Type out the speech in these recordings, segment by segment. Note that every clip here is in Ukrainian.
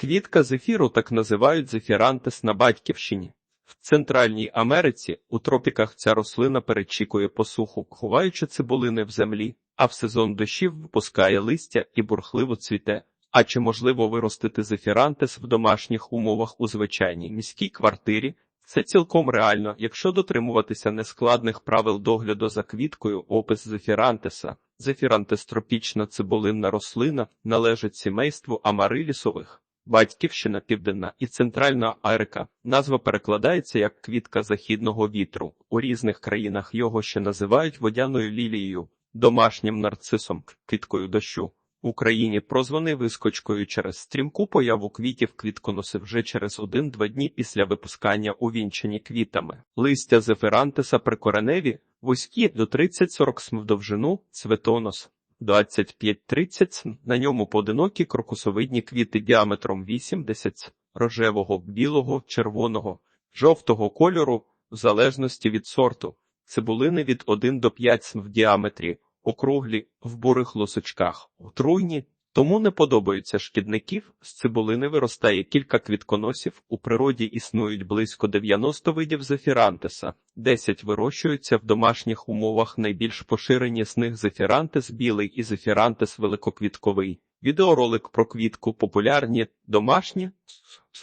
Квітка зефіру так називають зефірантес на батьківщині. В Центральній Америці у тропіках ця рослина перечікує посуху, ховаючи цибулини в землі, а в сезон дощів випускає листя і бурхливо цвіте. А чи можливо виростити зефірантес в домашніх умовах у звичайній міській квартирі? Це цілком реально, якщо дотримуватися нескладних правил догляду за квіткою, опис зефірантеса. Зефірантес тропічна цибулинна рослина належить сімейству амарилісових. Батьківщина Південна і Центральна Америка. Назва перекладається як квітка західного вітру. У різних країнах його ще називають водяною лілією, домашнім нарцисом, квіткою дощу. В Україні прозваний вискочкою через стрімку появу квітів квітконоси вже через один-два дні після випускання увінчені квітами. Листя зефірантеса прикореневі, вузькі до 30-40 см довжину, цветонос. 25-30 см. На ньому поодинокі крокусовидні квіти діаметром 80 рожевого, білого, червоного, жовтого кольору, в залежності від сорту. Цибулини від 1 до 5 в діаметрі, округлі, в бурих лосочках, отруйні, тому не подобаються шкідників. З цибулини виростає кілька квітконосів. У природі існують близько 90 видів зефірантеса, 10 вирощуються в домашніх умовах. Найбільш поширені з них зефірантес білий і зефірантес великоквітковий. Відеоролик про квітку популярні, домашні,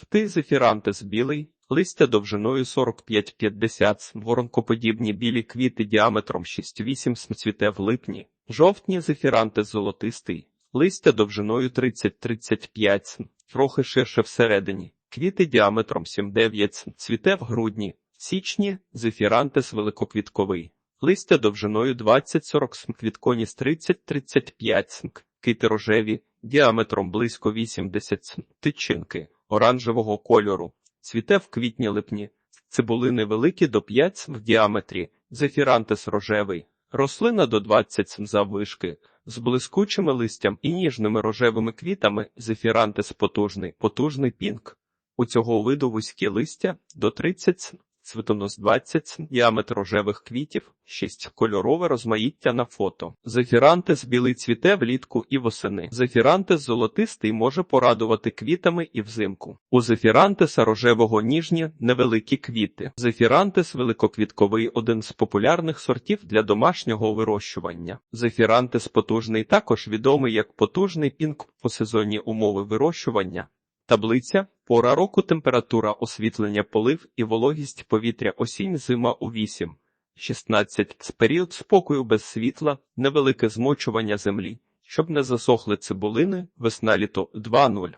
ти зефірантес білий. Листя довжиною 45-50 см, воронкоподібні білі квіти діаметром 6-8 см цвіте в липні, жовтні зефірантес золотистий, листя довжиною 30-35 см, трохи ширше всередині, квіти діаметром 7-9 см, цвіте в грудні, січні зефірантес великоквітковий, листя довжиною 20-40 см, квітконіс 30-35 см, квіти рожеві, діаметром близько 80 см, тичинки, оранжевого кольору. Цвіте в квітні-липні, цибулини великі до 5 см в діаметрі, зефірантес рожевий, рослина до 20 см заввишки, з блискучими листям і ніжними рожевими квітами, зефірантес потужний, потужний пінк. У цього виду вузькі листя до 30 см, цвітонос 20 см, діаметр рожевих квітів, 6 кольорове розмаїття на фото. Зефірантес білий цвіте влітку і восени. Зефірантес золотистий може порадувати квітами і взимку. У зефірантеса рожевого ніжні невеликі квіти. Зефірантес великоквітковий один з популярних сортів для домашнього вирощування. Зефірантес потужний також відомий як потужний пінк по сезонні умови вирощування. Таблиця пора року температура освітлення полив і вологість повітря осінь зима у 8. 16. Період спокою без світла, невелике змочування землі, щоб не засохли цибулини, весна літо 2.0.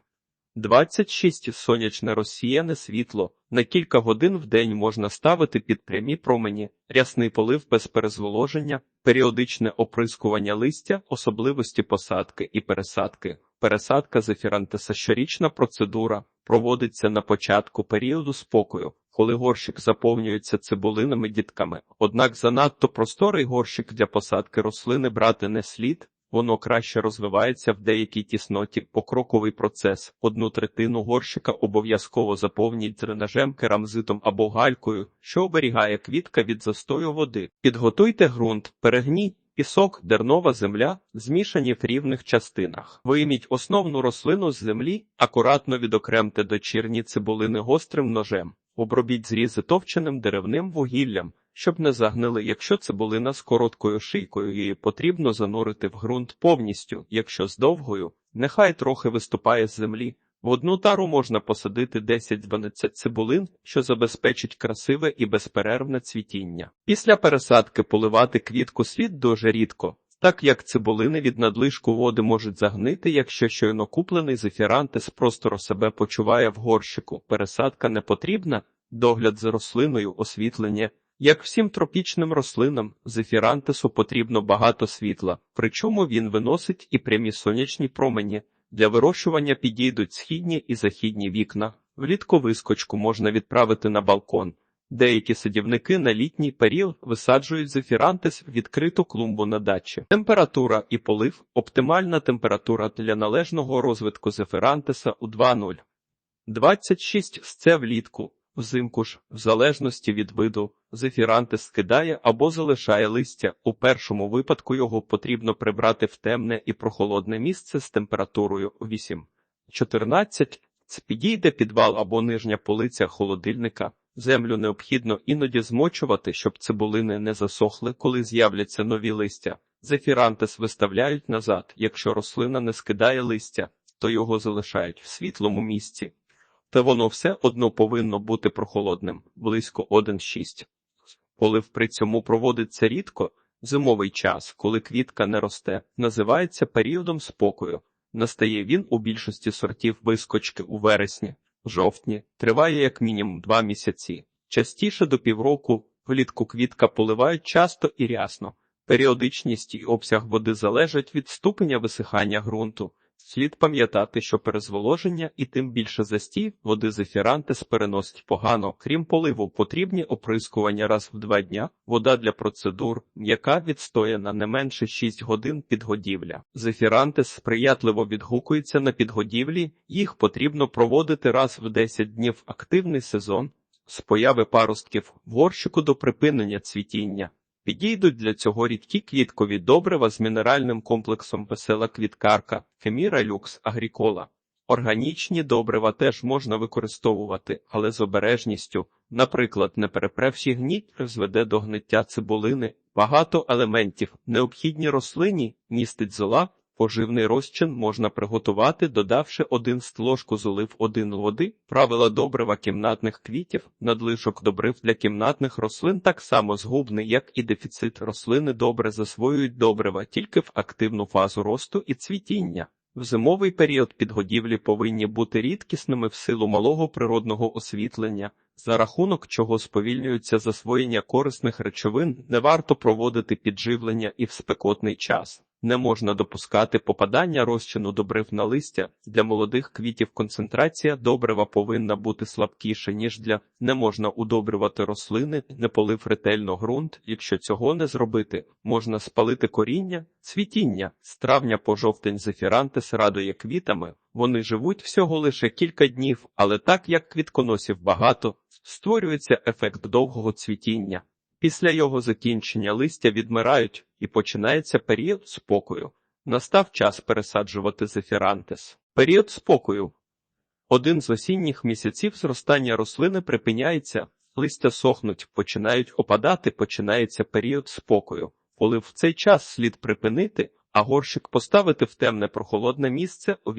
26. Сонячне розсіяне світло. На кілька годин в день можна ставити під прямі промені, рясний полив без перезволоження, періодичне оприскування листя, особливості посадки і пересадки. Пересадка зефірантеса щорічна процедура проводиться на початку періоду спокою, коли горщик заповнюється цибулинами дітками. Однак занадто просторий горщик для посадки рослини брати не слід. Воно краще розвивається в деякій тісноті. Покроковий процес. Одну третину горщика обов'язково заповніть дренажем, керамзитом або галькою, що оберігає квітка від застою води. Підготуйте ґрунт, перегніть. Пісок, дернова земля, змішані в рівних частинах. Вийміть основну рослину з землі, акуратно відокремте дочірні цибулини гострим ножем. Обробіть зрізи товченим деревним вугіллям, щоб не загнили. Якщо цибулина з короткою шийкою, її потрібно занурити в ґрунт повністю. Якщо з довгою, нехай трохи виступає з землі. В одну тару можна посадити 10-12 цибулин, що забезпечить красиве і безперервне цвітіння. Після пересадки поливати квітку слід дуже рідко, так як цибулини від надлишку води можуть загнити, якщо щойно куплений зефірантес простору себе почуває в горщику. Пересадка не потрібна, догляд за рослиною, освітлення. Як всім тропічним рослинам, зефірантесу потрібно багато світла, причому він виносить і прямі сонячні промені. Для вирощування підійдуть східні і західні вікна. Влітку вискочку можна відправити на балкон. Деякі садівники на літній період висаджують зефірантис в відкриту клумбу на дачі. Температура і полив оптимальна температура для належного розвитку зефірантиса у 2.0. 26 з це влітку. Взимку ж, в залежності від виду, зефірантес скидає або залишає листя. У першому випадку його потрібно прибрати в темне і прохолодне місце з температурою 8. 14. Це підійде підвал або нижня полиця холодильника. Землю необхідно іноді змочувати, щоб цибулини не засохли, коли з'являться нові листя. Зефірантес виставляють назад. Якщо рослина не скидає листя, то його залишають в світлому місці. Та воно все одно повинно бути прохолодним, близько 1,6. Полив при цьому проводиться рідко, зимовий час, коли квітка не росте, називається періодом спокою. Настає він у більшості сортів вискочки у вересні, жовтні, триває як мінімум два місяці. Частіше до півроку влітку квітка поливають часто і рясно. Періодичність і обсяг води залежать від ступеня висихання ґрунту. Слід пам'ятати, що перезволоження і тим більше застій води зефірантес переносить погано. Крім поливу, потрібні оприскування раз в два дня, вода для процедур, яка відстояна не менше 6 годин підгодівля. Зефірантес сприятливо відгукується на підгодівлі, їх потрібно проводити раз в 10 днів активний сезон з появи паростків в горщику до припинення цвітіння. Підійдуть для цього рідкі квіткові добрива з мінеральним комплексом весела квіткарка, Хеміра люкс агрікола. Органічні добрива теж можна використовувати, але з обережністю. Наприклад, неперепревші гніть призведе до гниття цибулини, багато елементів, необхідні рослині, містить зола, Поживний розчин можна приготувати, додавши один стложку золи в один води. Правила добрива кімнатних квітів, надлишок добрив для кімнатних рослин так само згубний, як і дефіцит рослини добре засвоюють добрива тільки в активну фазу росту і цвітіння. В зимовий період підгодівлі повинні бути рідкісними в силу малого природного освітлення, за рахунок чого сповільнюється засвоєння корисних речовин, не варто проводити підживлення і в спекотний час. Не можна допускати попадання розчину добрив на листя. Для молодих квітів концентрація добрива повинна бути слабкіша, ніж для не можна удобрювати рослини, не полив ретельно ґрунт. Якщо цього не зробити, можна спалити коріння, цвітіння. З травня по жовтень зефірантес радує квітами. Вони живуть всього лише кілька днів, але так як квітконосів багато, створюється ефект довгого цвітіння. Після його закінчення листя відмирають і починається період спокою. Настав час пересаджувати зефірантес. Період спокою. Один з осінніх місяців зростання рослини припиняється, листя сохнуть, починають опадати, починається період спокою. Коли в цей час слід припинити, а горщик поставити в темне прохолодне місце о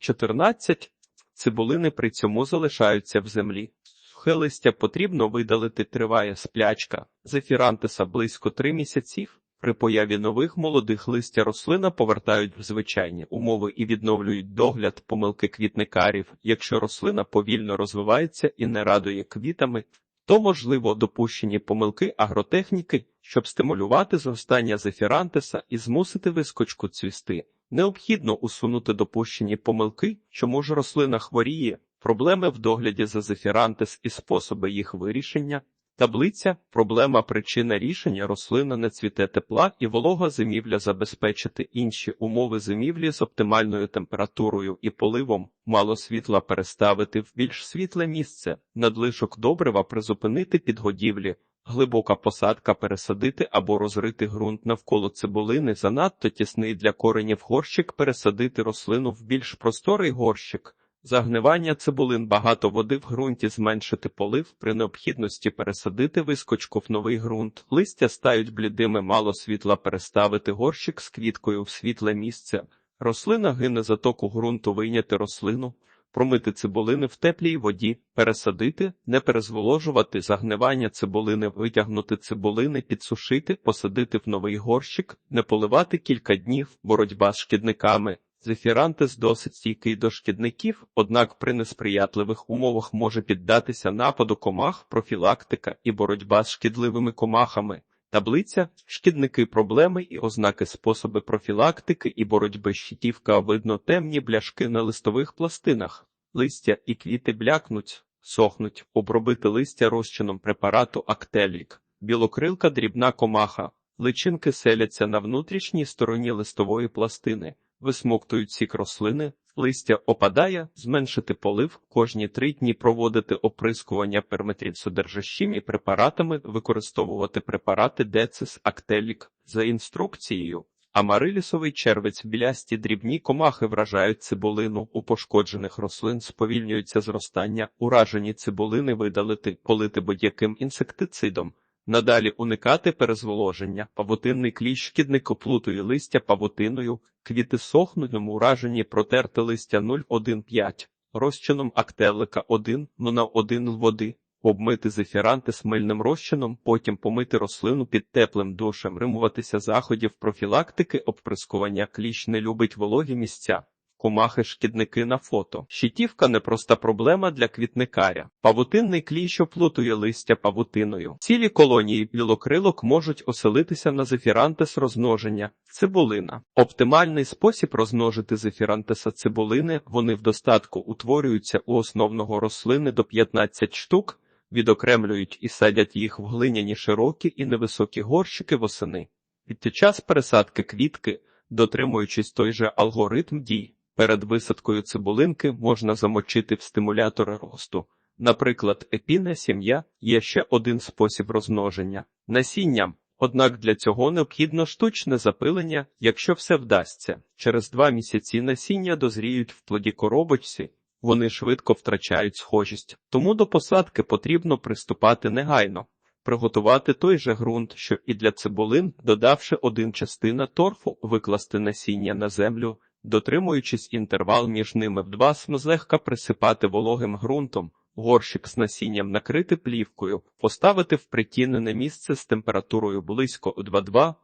8-14, цибулини при цьому залишаються в землі. Сухе листя потрібно видалити триває сплячка. Зефірантеса близько три місяці. При появі нових молодих листя рослина повертають в звичайні умови і відновлюють догляд помилки квітникарів. Якщо рослина повільно розвивається і не радує квітами, то можливо допущені помилки агротехніки, щоб стимулювати зростання зефірантеса і змусити вискочку цвісти. Необхідно усунути допущені помилки, чому ж рослина хворіє, проблеми в догляді за зефірантес і способи їх вирішення. Таблиця проблема причина рішення рослина не цвіте тепла і волога зимівля забезпечити інші умови зимівлі з оптимальною температурою і поливом, мало світла переставити в більш світле місце, надлишок добрива призупинити підгодівлі, глибока посадка пересадити або розрити ґрунт навколо цибулини, занадто тісний для коренів горщик пересадити рослину в більш просторий горщик. Загнивання цибулин багато води в ґрунті зменшити полив при необхідності пересадити вискочку в новий ґрунт. Листя стають блідими, мало світла переставити горщик з квіткою в світле місце. Рослина гине затоку ґрунту вийняти рослину, промити цибулини в теплій воді, пересадити, не перезволожувати загнивання цибулини, витягнути цибулини, підсушити, посадити в новий горщик, не поливати кілька днів, боротьба з шкідниками. Зефірантес досить стійкий до шкідників, однак при несприятливих умовах може піддатися нападу комах, профілактика і боротьба з шкідливими комахами. Таблиця, шкідники проблеми і ознаки способи профілактики і боротьби щитівка. Видно темні бляшки на листових пластинах, листя і квіти блякнуть, сохнуть, обробити листя розчином препарату Актелік, білокрилка дрібна комаха, личинки селяться на внутрішній стороні листової пластини висмоктують сік рослини, листя опадає, зменшити полив, кожні три дні проводити оприскування перметрідсодержащими препаратами, використовувати препарати Децис Актелік за інструкцією. Амарилісовий червець білясті дрібні комахи вражають цибулину. У пошкоджених рослин сповільнюється зростання. Уражені цибулини видалити, полити будь-яким інсектицидом. Надалі уникати перезволоження. Павутинний кліщ шкідник оплутує листя павутиною, квіти сохнуть, уражені протерти листя 0,1,5, розчином актелика 1, ну на 1 води. Обмити зефіранти з мильним розчином, потім помити рослину під теплим душем, римуватися заходів профілактики, обприскування кліщ не любить вологі місця. Комахи шкідники на фото. Щитівка непроста проблема для квітникаря. Павутинний кліщ оплутує листя павутиною. Цілі колонії білокрилок можуть оселитися на зефірантес розмноження. Цибулина. Оптимальний спосіб розмножити зефірантеса цибулини. Вони в достатку утворюються у основного рослини до 15 штук, відокремлюють і садять їх в глиняні широкі і невисокі горщики восени. Під час пересадки квітки, дотримуючись той же алгоритм дій. Перед висадкою цибулинки можна замочити в стимулятори росту. Наприклад, епіне сім'я є ще один спосіб розмноження насінням. Однак для цього необхідно штучне запилення, якщо все вдасться. Через два місяці насіння дозріють в плоді коробочці, вони швидко втрачають схожість, тому до посадки потрібно приступати негайно. Приготувати той же ґрунт, що і для цибулин, додавши один частина торфу, викласти насіння на землю, дотримуючись інтервал між ними в два см злегка присипати вологим ґрунтом, горщик з насінням накрити плівкою, поставити в притінене місце з температурою близько 2,2.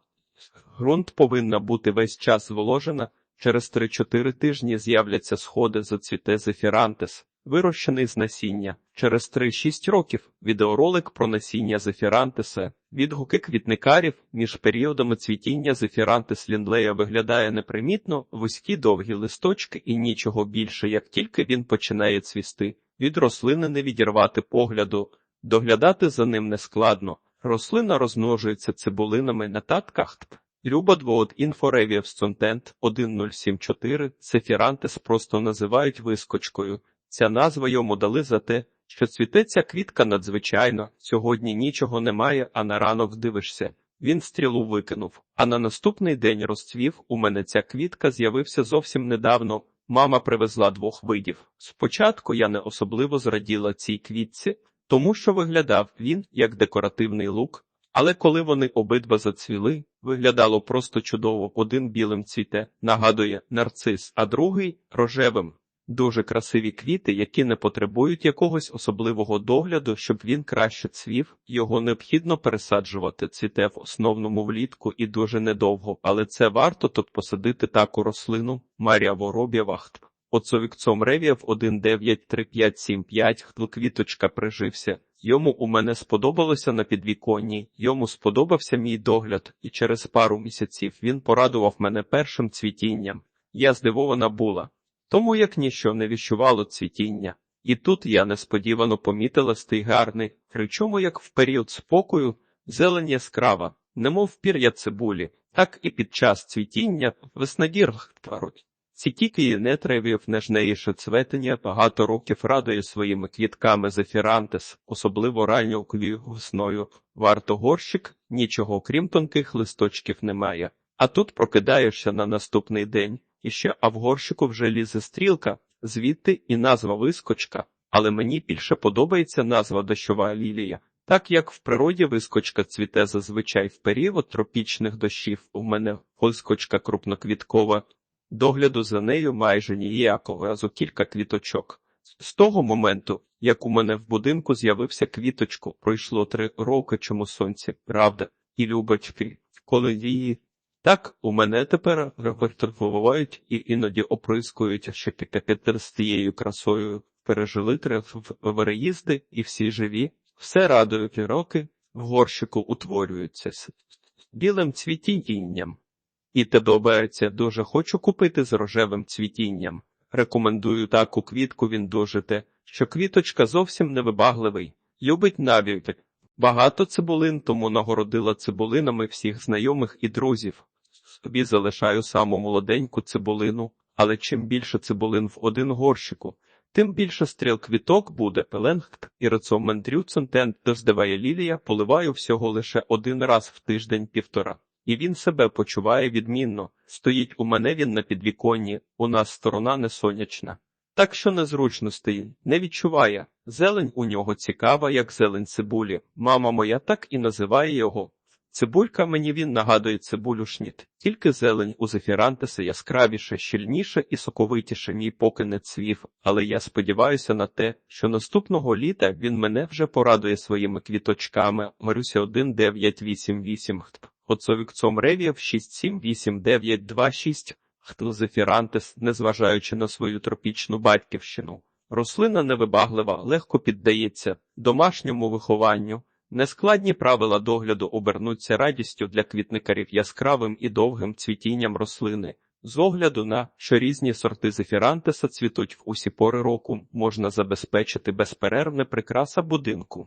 Ґрунт повинна бути весь час зволожена, через 3-4 тижні з'являться сходи зацвіте зефірантес, вирощений з насіння. Через 3-6 років відеоролик про насіння зефірантеса. Відгуки квітникарів між періодами цвітіння зефірантес лінлея виглядає непримітно, вузькі довгі листочки і нічого більше, як тільки він починає цвісти. Від рослини не відірвати погляду, доглядати за ним нескладно. Рослина розмножується цибулинами на татках. Люба двоот інфоревіев стонтент 1074 Цефірантес просто називають вискочкою. Ця назва йому дали за те, що цвіте ця квітка надзвичайно. Сьогодні нічого немає, а на ранок дивишся. Він стрілу викинув. А на наступний день розцвів. У мене ця квітка з'явився зовсім недавно. Мама привезла двох видів. Спочатку я не особливо зраділа цій квітці, тому що виглядав він як декоративний лук. Але коли вони обидва зацвіли, виглядало просто чудово. Один білим цвіте, нагадує нарцис, а другий рожевим. Дуже красиві квіти, які не потребують якогось особливого догляду, щоб він краще цвів. Його необхідно пересаджувати. Цвіте в основному влітку і дуже недовго, але це варто тут посадити таку рослину. Марія Вороб'євахт. Оцовікцом ревів 193575 хтл квіточка прижився. Йому у мене сподобалося на підвіконні, йому сподобався мій догляд, і через пару місяців він порадував мене першим цвітінням. Я здивована була, тому як ніщо не віщувало цвітіння. І тут я несподівано помітила стий гарний, причому як в період спокою, зелень яскрава, немов пір'я цибулі, так і під час цвітіння веснадір творуть. Ці тільки не тревів нежнеїше цветення багато років радує своїми квітками зефірантес, особливо ранньою весною. Варто горщик, нічого крім тонких листочків немає. А тут прокидаєшся на наступний день, і ще а в горщику вже лізе стрілка, звідти і назва вискочка. Але мені більше подобається назва дощова лілія. Так як в природі вискочка цвіте зазвичай в період тропічних дощів, у мене вискочка крупноквіткова, догляду за нею майже ніякого разу кілька квіточок. З того моменту, як у мене в будинку з'явився квіточку, пройшло три роки чому сонці, правда, і любочки, коли її. Так, у мене тепер репертифувувають і іноді оприскують, що пікапітер з тією красою пережили три переїзди і всі живі, все радують роки, в горщику утворюються з білим цвітінням. І те добереться дуже хочу купити з рожевим цвітінням. Рекомендую таку квітку він дуже те, що квіточка зовсім невибагливий, любить навіть. Багато цибулин, тому нагородила цибулинами всіх знайомих і друзів. Собі залишаю саму молоденьку цибулину, але чим більше цибулин в один горщику, тим більше стріл квіток буде пеленгт і рецомендрюцентент доздаває лілія, поливаю всього лише один раз в тиждень півтора. і він себе почуває відмінно. Стоїть у мене він на підвіконні, у нас сторона не сонячна. Так що незручностей не відчуває. Зелень у нього цікава, як зелень цибулі. Мама моя так і називає його. Цибулька мені він нагадує цибулю шніт, тільки зелень у зефірантеса яскравіше, щільніше і соковитіше мій поки не цвів, але я сподіваюся на те, що наступного літа він мене вже порадує своїми квіточками. Марюся 1988 Оцовікцом ревів 678926 Хто зефірантес, незважаючи на свою тропічну батьківщину. Рослина невибаглива, легко піддається домашньому вихованню. Нескладні правила догляду обернуться радістю для квітникарів яскравим і довгим цвітінням рослини. З огляду на що різні сорти зефірантеса цвітуть в усі пори року, можна забезпечити безперервне прикраса будинку.